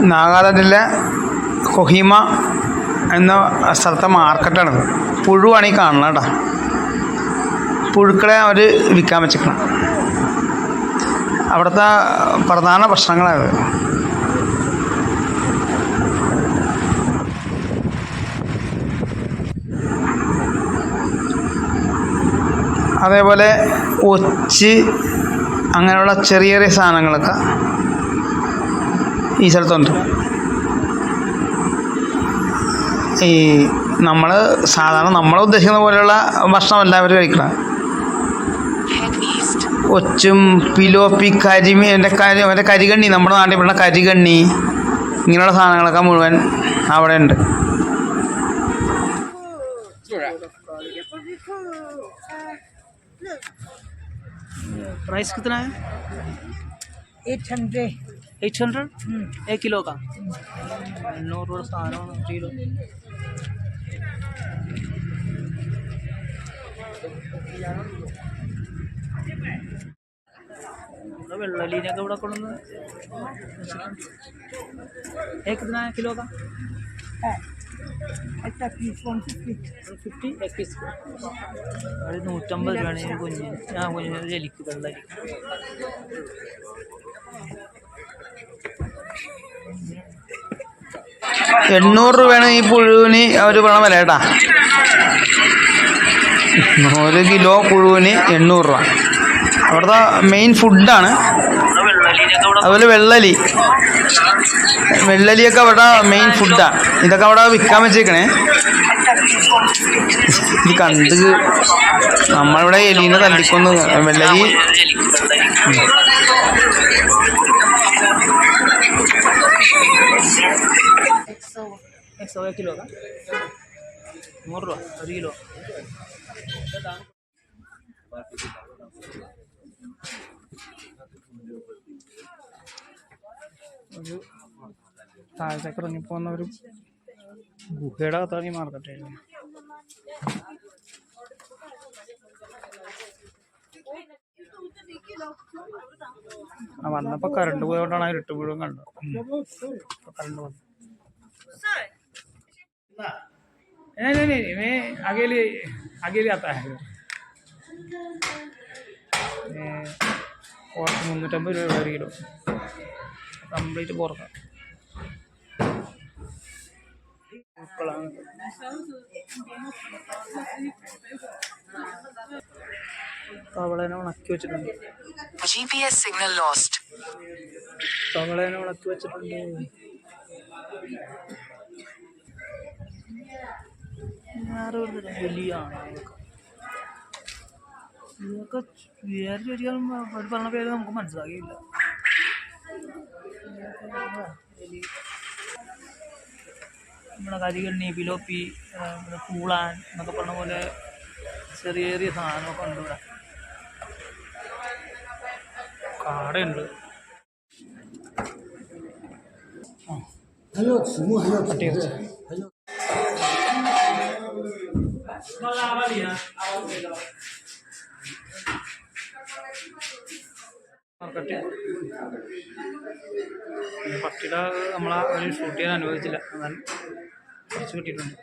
നാഗാലാൻഡിലെ കൊഹിമ എന്ന സ്ഥലത്തെ മാർക്കറ്റാണിത്. പുഴുവാണ് ഈ കാണുന്നത് കേട്ടോ. പുഴുക്കളെ അവർ വിൽക്കാൻ വെച്ചിരിക്കണം അവിടുത്തെ പ്രധാന ഭക്ഷണങ്ങളാണ് അതേപോലെ ഒച്ചി അങ്ങനെയുള്ള ചെറിയ ചെറിയ സാധനങ്ങളൊക്കെ ഈ സ്ഥലത്തുണ്ട് ഈ നമ്മൾ സാധാരണ നമ്മൾ ഉദ്ദേശിക്കുന്ന പോലെയുള്ള ഭക്ഷണമല്ല അവർ കഴിക്കണം Head east. ഒച്ചും പിലോപ്പി കരിമി എൻ്റെ കരി മറ്റേ കരികണ്ണി നമ്മുടെ നാട്ടിൽ പറയുന്ന കരികണ്ണി ഇങ്ങനെയുള്ള സാധനങ്ങളൊക്കെ മുഴുവൻ അവിടെ ഉണ്ട് प्राइस कितना है एट हंड्रेड എയ്റ്റ് ഹൺഡ്രഡ്? ഏ കിലോ കാ എണ്ണൂറ് രൂപ സാധനമാണ് കിലോ. ഇവിടെ വെള്ളലീനൊക്കെ ഇവിടെ കൊണ്ടുവന്ന് ഏക്കത്തിനാ കിലോ കാ ഫിഫ്റ്റി എ പീസ് അത് നൂറ്റമ്പത് രൂപയാണ് കുഞ്ഞിന്. ആ കുഞ്ഞിന് ജലിക്ക് വെള്ളരി. എണ്ണൂറ് രൂപയാണ് ഈ പുഴുവിന് അവർ പറഞ്ഞ വില കേട്ടാ. ഒരു കിലോ പുഴുവിന് എണ്ണൂറ് രൂപ. അവിടുത്തെ മെയിൻ ഫുഡാണ് അതുപോലെ വെള്ളലി വെള്ളലിയൊക്കെ അവിടെ മെയിൻ ഫുഡാണ് ഇതൊക്കെ അവിടെ വിൽക്കാൻ വെച്ചേക്കണേ. ഇത് കണ്ട് നമ്മളിവിടെ എലീനെ തല്ലിക്കൊന്ന്. വെള്ളരി. एक सौ एक किलो का നൂറ് രൂപ ഒരു കിലോ ഒരു താഴത്തേക്ക് ഇറങ്ങിപ്പോകുന്ന ഒരു ഗുഹയുടെ അകത്താണ് ഈ മാർക്കറ്റ് ആ വന്നപ്പോൾ കറണ്ട് പോയതുകൊണ്ടാണ് ആ ഇരുട്ട് മുഴുവൻ കണ്ടത് ഇപ്പൊ കറണ്ട് വന്നു नहीं नहीं नहीं मैं अकेले अकेले आता है मैं और മുന്നൂറ്റമ്പത് രൂപ ഒരു കിലോ കംപ്ലീറ്റ് പുറത്താണ് പൂക്കളാണ് തവളേനെ ഉണക്കി വെച്ചിട്ടുണ്ട് GPS signal lost. തവളേനെ ഉണക്കി വെച്ചിട്ടുണ്ട് വേറെ വലിയ ആണൊക്കെ ഇതൊക്കെ വേറെ ഒരിക്കലും അവർ പറഞ്ഞ പേര് നമുക്ക് മനസ്സിലാകിയില്ല നമ്മുടെ കരികണ്ണി പിലോപ്പി ആ, പിന്നെ പൂളാൻ എന്നൊക്കെ പറഞ്ഞ പോലെ ചെറിയ ചെറിയ സാധനമൊക്കെ ഉണ്ട് ഇവിടെ കാടയുണ്ട് 还要子木，还要子 പട്ടിയിറച്ചി 还要。മാർക്കറ്റ് പിന്നെ പട്ടിയുടെ നമ്മളെ ഒരു ഷൂട്ട് ചെയ്യാൻ അനുവദിച്ചില്ല. എന്നാൽ കുറച്ച് കിട്ടിയിട്ടുണ്ട്.